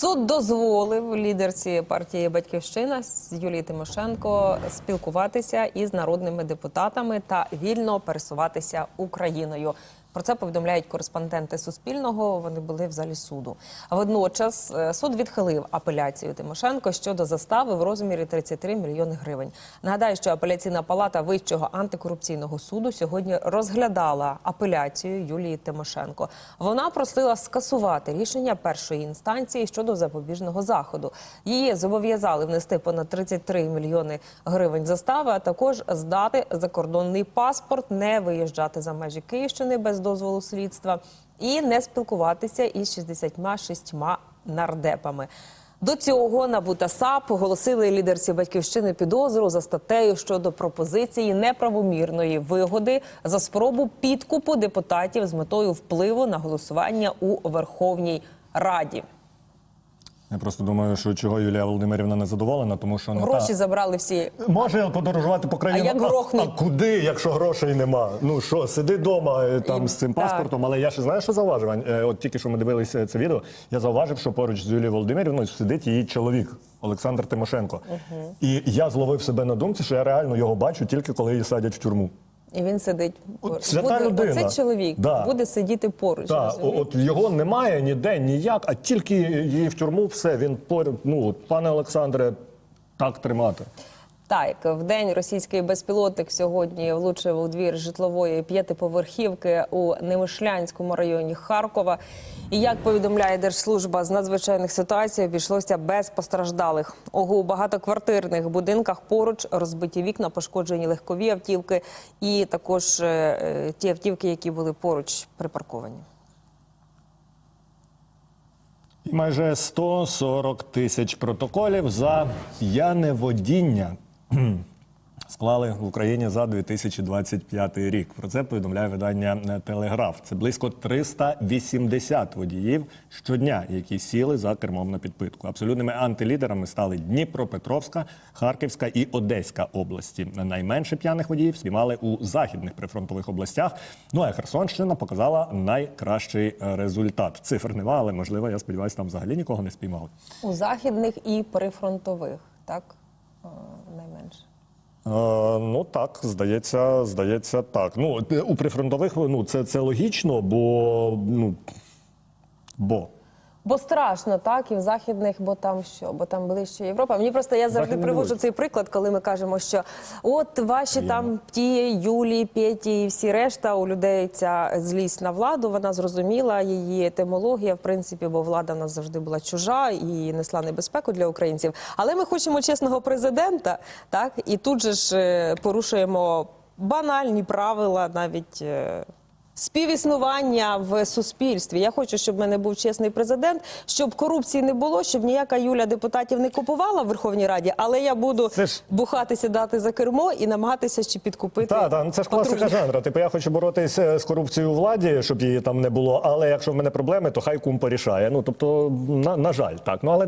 Суд дозволив лідерці партії Батьківщина Юлії Тимошенко спілкуватися із народними депутатами та вільно пересуватися Україною. Про це повідомляють кореспонденти Суспільного. Вони були в залі суду. А водночас е, суд відхилив апеляцію Тимошенко щодо застави в розмірі 33 мільйони гривень. Нагадаю, що апеляційна палата Вищого антикорупційного суду сьогодні розглядала апеляцію Юлії Тимошенко. Вона просила скасувати рішення першої інстанції щодо запобіжного заходу. Її зобов'язали внести понад 33 мільйони гривень застави, а також здати закордонний паспорт, не виїжджати за межі Київщини без дозволу слідства і не спілкуватися із 66 нардепами. До цього НАБУ та САП оголосили лідерці батьківщини підозру за статтею щодо пропозиції неправомірної вигоди за спробу підкупу депутатів з метою впливу на голосування у Верховній Раді. Я просто думаю, що чого Юлія Володимирівна не задоволена, тому що ну, Гроші та, забрали всі. може подорожувати по країні. А як? А, куди, якщо грошей нема? Ну що, сиди вдома там І- з цим так. паспортом. Але я ще знаю, що зауважив. Е, От тільки що ми дивилися це відео. Я зауважив, що поруч з Юлією Володимирівною сидить її чоловік Олександр Тимошенко. І я зловив себе на думці, що я реально його бачу тільки коли її садять в тюрму. І він сидить От поруч. свята буде, людина. Оцей чоловік Да. буде сидіти поруч. Да. от його немає ніде ніяк, а тільки її в тюрму, все він поряд. Ну пане Олександре, так тримати. Так, в день російський безпілотник сьогодні влучив у двір житлової п'ятиповерхівки у Немишлянському районі Харкова. І як повідомляє Держслужба з надзвичайних ситуацій, обійшлося без постраждалих. У багатоквартирних будинках поруч розбиті вікна, пошкоджені легкові автівки, і також е, е, ті автівки, які були поруч припарковані. І майже 140 тисяч протоколів за п'яне водіння склали в Україні за 2025 рік. Про це повідомляє видання Телеграф. Це близько 380 водіїв щодня, які сіли за кермом на підпитку. Абсолютними антилідерами стали Дніпропетровська, Харківська і Одеська області. Найменше п'яних водіїв спіймали у західних прифронтових областях. Ну а Херсонщина показала найкращий е, результат. Цифр нема, але можливо, я сподіваюся, там взагалі нікого не спіймали. У західних і прифронтових, так найменше. Е, ну так, здається, здається, так. Ну е, у прифронтових ну це, це логічно, бо ну бо. Бо страшно, так, і в західних, бо там що, бо там ближче Європа. Мені просто я завжди приводжу цей приклад, коли ми кажемо, що от ваші там ті Юлії, Петі і всі решта у людей ця злість на владу. Вона зрозуміла її етимологія, в принципі, бо влада в нас завжди була чужа і несла небезпеку для українців. Але ми хочемо чесного президента, так і тут же ж е, порушуємо банальні правила навіть. Е, Співіснування в суспільстві. Я хочу, щоб в мене був чесний президент, щоб корупції не було, щоб ніяка Юля депутатів не купувала в Верховній Раді, але я буду ж- бухати, сідати за кермо і намагатися ще підкупити. Так, так, ну це ж класика патрульних. жанру. Типу, я хочу боротися з корупцією у владі, щоб її там не було. Але якщо в мене проблеми, то хай кум порішає. Ну тобто, на, на жаль, так. Ну але